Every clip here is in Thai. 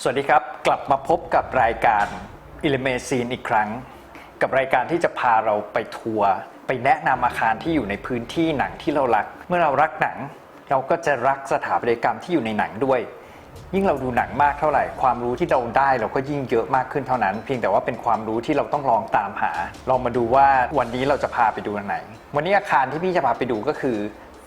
สวัสดีครับ กลับมาพบกับรายการ i l l u m a c i n e อีกครั้ง กับรายการที่จะพาเราไปทัวร์ไปแนะนำอาคารที่อยู่ในพื้นที่หนังที่เรารัก เมื่อเรารักหนัง เราก็จะรักสถาปัตยกรรมที่อยู่ในหนังด้วย ยิ่งเราดูหนังมากเท่าไหร่ ความรู้ที่เราได้เราก็ยิ่งเยอะมากขึ้นเท่านั้น เพียงแต่ว่าเป็นความรู้ที่เราต้องลองตามหา ลองมาดูว่าวันนี้เราจะพาไปดูอันไหน วันนี้อาคารที่พี่จะพาไปดูก็คือ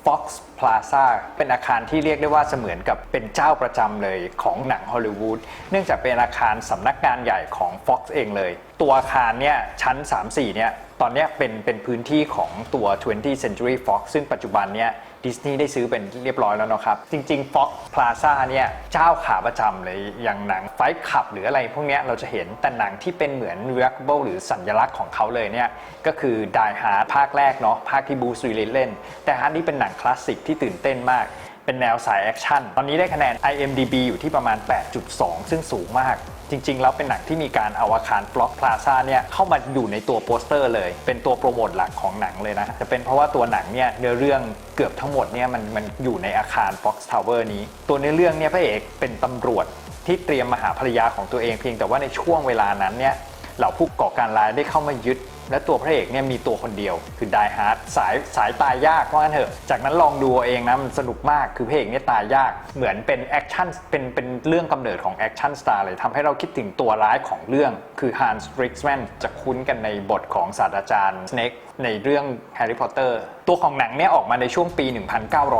Fox Plaza เป็นอาคารที่เรียกได้ว่าเสมือนกับเป็นเจ้าประจำเลยของหนังฮอลลีวูดเนื่องจากเป็นอาคารสำนักงานใหญ่ของ Fox เองเลย ตัวอาคารเนี่ยชั้น 3-4เนี่ยตอนนี้เป็นเป็นพื้นที่ของตัว 20th Century Fox ซึ่งปัจจุบันเนี่ย ดิสนีย์ได้ซื้อเป็นเรียบร้อยแล้วเนาะครับ จริงๆ Fox Plaza เนี่ยเจ้าขาประจำเลยอย่างหนังไฟขับหรืออะไรพวกนี้เราจะเห็นแต่หนังที่เป็นเหมือน remarkable หรือสัญลักษณ์ของเขาเลยเนี่ยก็คือ Die Hard ภาคแรกเนาะภาคที่บูส e วิลเล่นแต่ฮาร์ดนี่เป็นหนังคลาสสิกที่ตื่นเต้นมาก เป็นแนวสายแอคชั่น ตอนนี้ได้คะแนน IMDB อยู่ที่ประมาณ 8.2 ซึ่งสูงมาก จริง ๆ แล้วเป็นหนังที่มีการเอาอาคารฟล็อกพลาซ่าเนี่ยเข้ามาอยู่ในตัวโปสเตอร์เลย เป็นตัวโปรโมทหลักของหนังเลยนะ จะเป็นเพราะว่าตัวหนังเนี่ยเนื้อเรื่องเกือบทั้งหมดเนี่ยมันมันอยู่ในอาคาร Fox Tower นี้ ตัวเนื้อเรื่องเนี่ยพระเอกเป็นตำรวจที่เตรียมมาหาภรรยาของตัวเองเพียงแต่ว่าในช่วงเวลานั้นเนี่ยเหล่าผู้ก่อการร้ายได้เข้ามายึด และตัวพระเอกเนี่ยมีตัวคนเดียว คือไดฮาร์ดสายสายตายยากว่างั้นเถอะ จากนั้นลองดูเองนะมันสนุกมากคือพระเอกเนี่ยตายยากเหมือนเป็นแอคชั่นเป็นเป็นเรื่องกำเนิดของแอคชั่นสตาร์เลยทำให้เราคิดถึงตัวร้ายของเรื่องคือฮันส์ริกแมนจะคุ้นกันในบทของศาสตราจารย์สเน็กในเรื่องแฮร์รี่พอตเตอร์ตัวของหนังเนี่ยออกมาในช่วงปี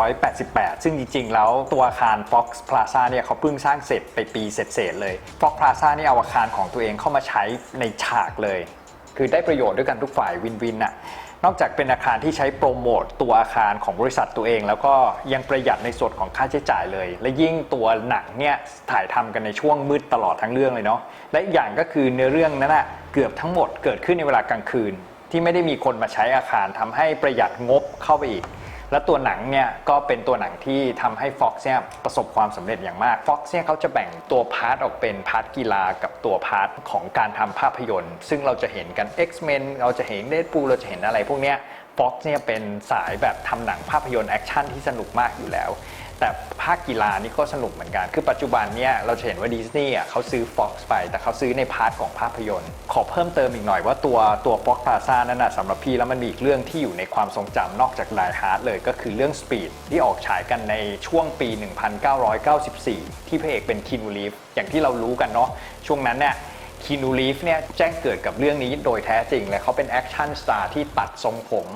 1988 ซึ่งจริง ๆ แล้วตัวอาคาร Fox Plaza เนี่ยเขาเพิ่งสร้างเสร็จไปปีเศษๆเลย Fox Plaza นี่เอาอาคารของตัวเองเข้ามาใช้ในฉากเลย คือได้ประโยชน์ด้วยกันทุกฝ่ายวินวินน่ะนอกจากเป็นอาคารที่ใช้โปรโมตตัวอาคารของบริษัทตัวเอง แล้วก็ยังประหยัดในส่วนของค่าใช้จ่ายเลย และยิ่งตัวหนังเนี่ยถ่ายทำกันในช่วงมืดตลอดทั้งเรื่องเลยเนาะและอีกอย่างก็คือเนื้อเรื่องนั้นน่ะเกือบทั้งหมดเกิดขึ้นในเวลากลางคืน ที่ไม่ได้มีคนมาใช้อาคารทำให้ประหยัดงบเข้าไปอีก และตัวหนังเนี่ยก็เป็นตัวหนังที่ทำให้ Fox เนี่ยประสบความสำเร็จอย่างมาก Fox เนี่ยเขาจะแบ่งตัวพาร์ทออกเป็นพาร์ทกีฬากับตัวพาร์ทของการทำภาพยนตร์ ซึ่งเราจะเห็นกัน X-Men เราจะเห็นเดดปูเราจะเห็นอะไรพวกเนี้ย Fox เนี่ยเป็นสายแบบทำหนังภาพยนตร์แอคชั่นที่สนุกมากอยู่แล้ว แต่ภาคกีฬานี่ก็สนุกเหมือนกัน คือปัจจุบันเนี่ยเราจะเห็นว่าดิสนีย์อะเขาซื้อ Fox ไป แต่เขาซื้อในพาร์ทของภาพยนตร์ ขอเพิ่มเติมอีกหน่อยว่าตัวตัว Fox Plaza นั่นนะสำหรับพี่แล้วมันมีอีกเรื่องที่อยู่ในความทรงจำนอกจาก Die Hard เลยก็คือเรื่อง Speed ที่ออกฉายกันในช่วงปี 1994 ที่พระเอกเป็นคินูรีฟอย่างที่เรารู้กันเนาะช่วงนั้นเนี่ยคินูรีฟเนี่ยแจ้งเกิดกับเรื่องนี้โดยแท้จริงเลยเขาเป็นแอคชั่นสตาร์ที่ตัดทรงผม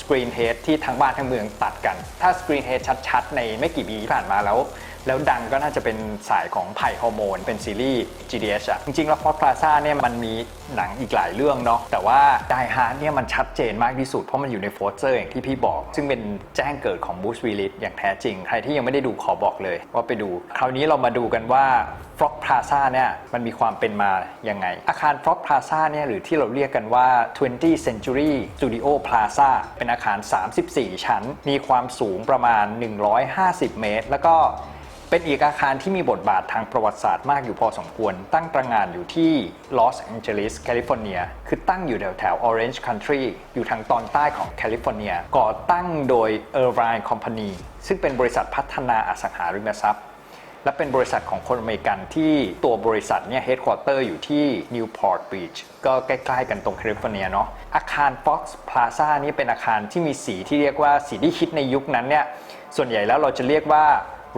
สกรีนเฮดที่ทั้งบ้านทั้งเมืองตัดกัน ถ้าสกรีนเฮดชัดๆ ในไม่กี่ปีที่ผ่านมาแล้ว แล้วดังก็น่าจะเป็นสายของไผ่ฮอร์โมน เป็นซีรีส์ GDS อะจริงๆ แล้ว Ford Plaza เนี่ยมันมีหนังอีกหลายเรื่องเนาะแต่ว่า Die Hard เนี่ยมันชัดเจนมากที่สุด เพราะมันอยู่ในโฟสเซอร์อย่างที่พี่บอก ซึ่งเป็นแจ้งเกิดของบูสวิลิสอย่างแท้จริง ใครที่ยังไม่ได้ดูขอบอกเลย ว่าไปดู คราวนี้เรามาดูกันว่า Frog Plaza เนี่ยมันมีความเป็นมายังไง อาคาร Frog Plaza เนี่ยหรือที่เราเรียกกันว่า 20th Century Studio Plaza เป็นอาคาร 34 ชั้น มีความสูงประมาณ 150 เมตร แล้วก็ เป็นอีกอาคารที่มีบทบาททางประวัติศาสตร์มากอยู่พอสมควร ตั้งตระงานอยู่ที่ลอสแองเจลิสแคลิฟอร์เนีย คือตั้งอยู่แถวแถว Orange Country อยู่ทางตอนใต้ของแคลิฟอร์เนีย ก่อตั้งโดย Irvine Company ซึ่งเป็นบริษัทพัฒนาอสังหาริมทรัพย์ และเป็นบริษัทของคนอเมริกันที่ตัวบริษัทเนี่ยเฮดค q อเตอร์อยู่ที่นิวพอร์ตบีชก็ใกล้ๆกันตรงแคลิฟอร์เนียเนาะอาคาร Fox Plaza นี่เป็นอาคารที่มีสีที่เรียกว่าสีที่คิดในยุคนั้นเนี่ยส่วนใหญ่แล้วเราจะเรียกว่า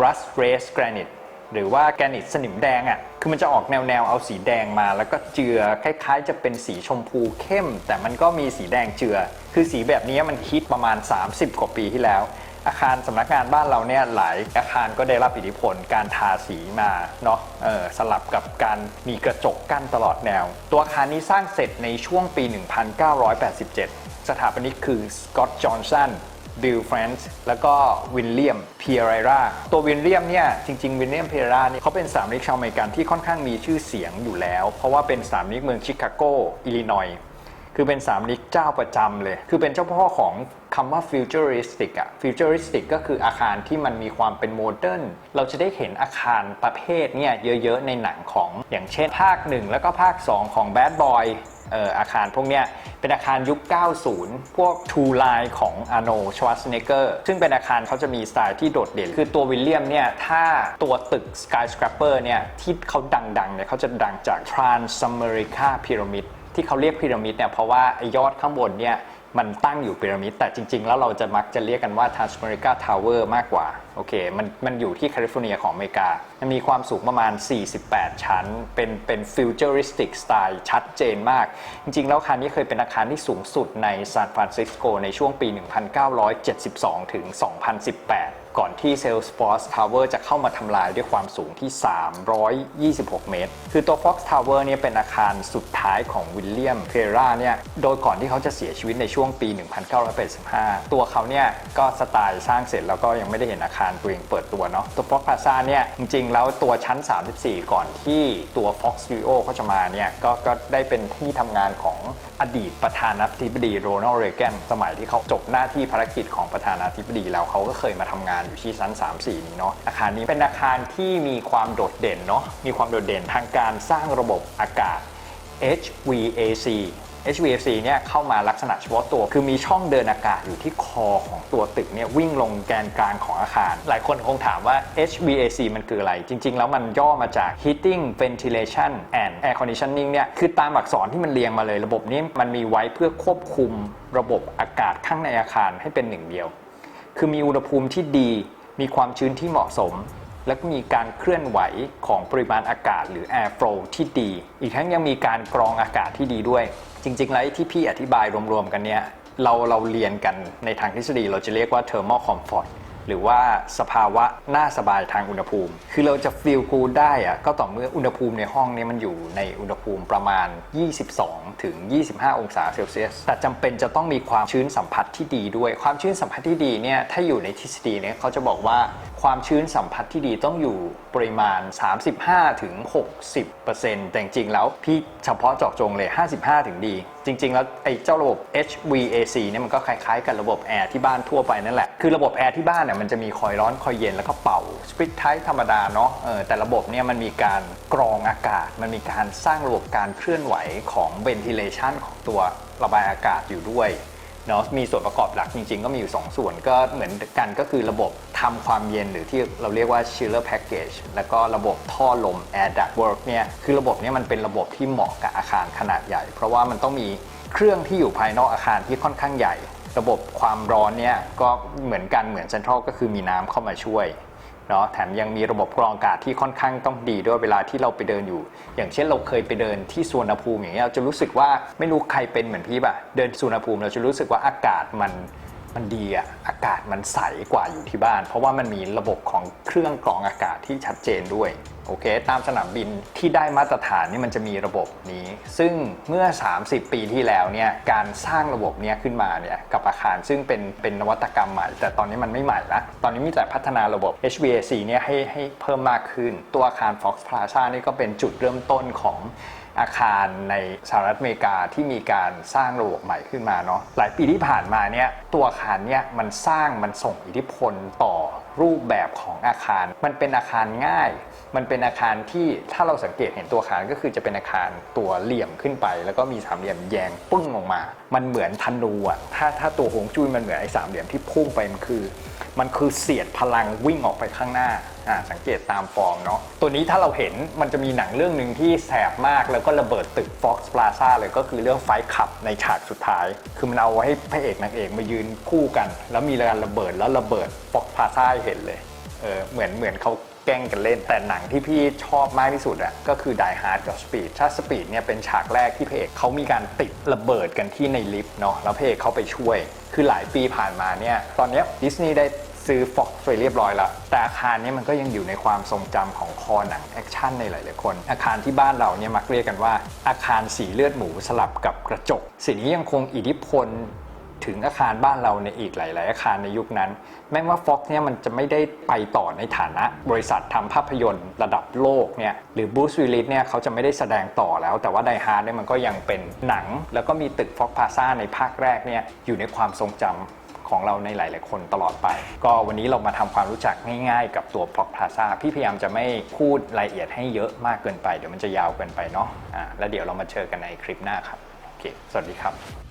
rust race granite หรือว่าแกรนิตสนิมแดงอะ่ะ คือมันจะออกแนวๆเอาสีแดงมา แล้วก็เจือคล้ายๆ จะเป็นสีชมพูเข้ม แต่มันก็มีสีแดงเจือ คือสีแบบนี้มันฮิตประมาณ 30 กว่าปีที่แล้ว อาคารสำนักงานบ้านเราเนี่ยหลายอาคารก็ได้รับอิทธิพลการทาสีมาเนาะเออสลับกับการมีกระจกกั้นตลอดแนว ตัวอาคารนี้สร้างเสร็จในช่วงปี 1987 สถาปนิกคือสกอตต์จอห์นสัน บิลแฟรนซ์แล้วก็วินเลียมเพียไรราตัววินเลียมเนี่ยจริงๆวินเลียมเพียราเนี่ยเขาเป็นสามนิกชาวอเมริกันที่ค่อนข้างมีชื่อเสียงอยู่แล้ว เพราะว่าเป็นสามนิกเมืองชิคาโกอิลลินอยคือเป็นสามนิกเจ้าประจำเลย คือเป็นเจ้าพ่อของคำว่า futuristic อะ futuristic ก็คืออาคารที่มันมีความเป็นโมเดิร์น เราจะได้เห็นอาคารประเภทเนี่ยเยอะๆ ในหนังของอย่างเช่นภาค 1 แล้วก็ภาค 2 ของ Bad Boy เอ่อ อาคารพวกเนี้ยเป็นอาคารยุค 90 พวก Two Line ของ Arnold Schwarzenegger ซึ่งเป็นอาคารเขาจะมีสไตล์ที่โดดเด่น คือตัววิลเลียมเนี่ย ถ้าตัวตึก Skyscraper เนี่ย ที่เขาดังๆเนี่ยเขาจะดังจาก Transamerica Pyramid ที่เขาเรียกพีระมิดเนี่ย เพราะว่าไอยอดข้างบนเนี่ย มันตั้งอยู่พีระมิดแต่จริง ๆ แล้วเราจะมักจะเรียกกันว่า Transamerica Tower มากกว่า โอเค มันมันอยู่ที่แคลิฟอร์เนียของอเมริกา มันมีความสูงประมาณ 48 ชั้น เป็นเป็นฟิวเจอริสติกสไตล์ชัดเจนมาก จริง ๆ แล้วอาคารนี้เคยเป็นอาคารที่สูงสุดในซานฟรานซิสโกในช่วงปี 1972 ถึง 2018 ก่อนที่ Salesforce Tower จะเข้ามาทำลายด้วยความสูงที่ 326 เมตร คือตัว Fox Tower เนี่ยเป็นอาคารสุดท้ายของวิลเลียมเพราเนี่ย โดยก่อนที่เขาจะเสียชีวิตในช่วงปี 1985 ตัวเขาเนี่ยก็สไตล์สร้างเสร็จแล้วก็ยังไม่ได้เห็นอาคารตัวเองเปิดตัวเนาะ ตัว Fox Plaza เนี่ยจริงๆ แล้วตัวชั้น 34 ก่อนที่ตัว Fox Studio เขาจะมาเนี่ยก็ก็ได้เป็นที่ทำงานของอดีตประธานาธิบดีโรนัลด์เรแกนสมัยที่เขาจบหน้าที่ภารกิจของประธานาธิบดีแล้วเขาก็เคยมาทำงานอยู่ที่ชั้น 3-4 นี้เนาะอาคารนี้เป็นอาคารที่มีความโดดเด่นเนาะมีความโดดเด่นทางการสร้างระบบอากาศ HVAC HVAC เนี่ยเข้ามาลักษณะเฉพาะตัว คือมีช่องเดินอากาศอยู่ที่คอของตัวตึกเนี่ยวิ่งลงแกนกลางของอาคาร หลายคนคงถามว่า HVAC มันคืออะไร จริง ๆ แล้วมันย่อมาจาก Heating Ventilation and Air Conditioning เนี่ยคือตามอักษรที่มันเรียงมาเลย ระบบนี้มันมีไว้เพื่อควบคุมระบบอากาศข้างในอาคารให้เป็นหนึ่งเดียว คือมีอุณหภูมิที่ดี มีความชื้นที่เหมาะสม และมีการเคลื่อนไหวของปริมาณอากาศหรือ air flow ที่ดี อีกทั้งยังมีการกรองอากาศที่ดีด้วย จริง ๆ แล้วที่พี่อธิบายรวมๆกันเนี่ยเราเราเรียนกันในทางทฤษฎีเราจะเรียกว่า thermal comfort หรือว่าสภาวะน่าสบายทางอุณหภูมิ คือเราจะฟีลคูลได้อะก็ต่อเมื่ออุณหภูมิในห้องเนี้มันอยู่ในอุณหภูมิประมาณ 22 ถึง 25 องศาเซลเซียส แต่จำเป็นจะต้องมีความชื้นสัมผัสที่ดีด้วย ความชื้นสัมผัสที่ดีเนี่ย ถ้าอยู่ในทฤษฎีเนี่ยเขาจะบอกว่าความชื้นสัมผัสที่ดีต้องอยู่ปริมาณ 35ถึง60%แต่จริงๆแล้วพี่เฉพาะเจาะจงเลย 55 ถึงดี จริง ๆ แล้วไอ้เจ้าระบบ HVAC เนี่ยมันก็คล้ายๆ กับระบบแอร์ที่บ้านทั่วไปนั่นแหละ คือระบบแอร์ที่บ้านเนี่ยมันจะมีคอยร้อนคอยเย็นแล้วก็เป่าสปริตไทธรรมดาเนาะเออแต่ระบบเนี่ยมันมีการกรองอากาศ มันมีการสร้างระบบการเคลื่อนไหวของ ventilation ของตัวระบายอากาศอยู่ด้วย เนาะมีส่วนประกอบหลักจริง ๆ ก็มีอยู่ 2 ส่วนก็เหมือนกันก็คือระบบทำความเย็นหรือที่เราเรียกว่า chiller package แล้วก็ระบบท่อลม air duct work เนี่ยคือระบบเนี้มันเป็นระบบที่เหมาะกับอาคารขนาดใหญ่ เพราะว่ามันต้องมีเครื่องที่อยู่ภายนอกอาคารที่ค่อนข้างใหญ่ ระบบความร้อนเนี่ยก็เหมือนกันเหมือนเซ็นทรัลก็คือมีน้ำเข้ามาช่วย เนาะแถมยังมีระบบกรองอากาศที่ค่อนข้างต้องดีด้วยเวลาที่เราไปเดินอยู่ อย่างเช่นเราเคยไปเดินที่สวนภูมิอย่างเงี้ยเราจะรู้สึกว่าไม่รู้ใครเป็นเหมือนพี่ป่ะเดินสวนภูมิเราจะรู้สึกว่าอากาศมัน มันดีอะอากาศมันใสกว่าอยู่ที่บ้าน เพราะว่ามันมีระบบของเครื่องกรองอากาศที่ชัดเจนด้วยโอเค ตามสนามบินที่ได้มาตรฐานนี่มันจะมีระบบนี้ ซึ่งเมื่อ 30 ปีที่แล้วเนี่ยการสร้างระบบเนี้ยขึ้นมาเนี่ยกับอาคารซึ่งเป็นเป็นนวัตกรรมใหม่ แต่ตอนนี้มันไม่ใหม่ละตอนนี้มีแต่พัฒนาระบบ HVAC เนี่ยให้ให้เพิ่มมากขึ้น ตัวอาคาร Fox Plaza นี่ก็เป็นจุดเริ่มต้นของ อาคารในสหรัฐอเมริกาที่มีการสร้างระบบใหม่ขึ้นมาเนาะหลายปีที่ผ่านมาเนี่ยตัวอาคารเนี่ยมันสร้างมันส่งอิทธิพลต่อรูปแบบของอาคาร มันเป็นอาคารง่าย มันเป็นอาคารที่ถ้าเราสังเกตเห็นตัวอาคารก็คือจะเป็นอาคารตัวเหลี่ยมขึ้นไป แล้วก็มีสามเหลี่ยมแยงปึ้งลงมา มันเหมือนธนูอะถ้าถ้าตัวหงจุ้ยมันเหมือนไอ้สามเหลี่ยมที่พุ่งไปมันคือ มันคือเสียดพลังวิ่งออกไปข้างหน้า อ่าสังเกตตามฟอร์มเนาะตัวนี้ถ้าเราเห็นมันจะมีหนังเรื่องหนึ่งที่แสบมากแล้วก็ระเบิดตึก Fox Plaza เลยก็คือเรื่องไฟขับในฉากสุดท้าย คือมันเอาให้พระเอกนางเอกมายืนคู่กัน แล้วมีการระเบิดแล้วระเบิด Fox Plaza ให้เห็นเลยเออเหมือนเหมือนเขาแกล้งกันเล่น แต่หนังที่พี่ชอบมากที่สุดอะก็คือ Die Hard กับ Speed ถ้า Speed เนี่ยเป็นฉากแรกที่พระเอกเขามีการติดระเบิดกันที่ในลิฟต์เนาะแล้วพระเอกเขาไปช่วย คือหลายปีผ่านมาเนี่ยตอนเนี้ดิสนีย์ได้ ซื้อ Fox ไปเรียบร้อยแล้วแต่อาคารนี้มันก็ยังอยู่ในความทรงจำของคอหนังแอคชั่นในหลาย ๆ คน อาคารที่บ้านเราเนี่ยมักเรียกกันว่า อาคารสีเลือดหมูสลับกับกระจกสิ่งนี้ยังคงอิทธิพลถึงอาคารบ้านเราในอีกหลาย ๆ อาคารในยุคนั้น แม้ว่า Fox เนี่ยมันจะไม่ได้ไปต่อในฐานะ บริษัททำภาพยนตร์ระดับโลกเนี่ยหรือบูสวิลลิสเนี่ยเขาจะไม่ได้แสดงต่อแล้ว แต่ว่าไดฮาร์ดเนี่ยมันก็ยังเป็นหนัง แล้วก็มีตึก Fox Plaza ในภาคแรกเนี่ยอยู่ในความทรงจำ ของเราในหลาย ๆ คนตลอดไป ก็วันนี้เรามาทำความรู้จักง่าย ๆ กับตัว Fox Plaza พี่พยายามจะไม่พูดรายละเอียดให้เยอะมากเกินไป เดี๋ยวมันจะยาวเกินไปเนาะอ่าแล้วเดี๋ยวเรามาเจอกันในคลิปหน้าครับโอเคสวัสดีครับ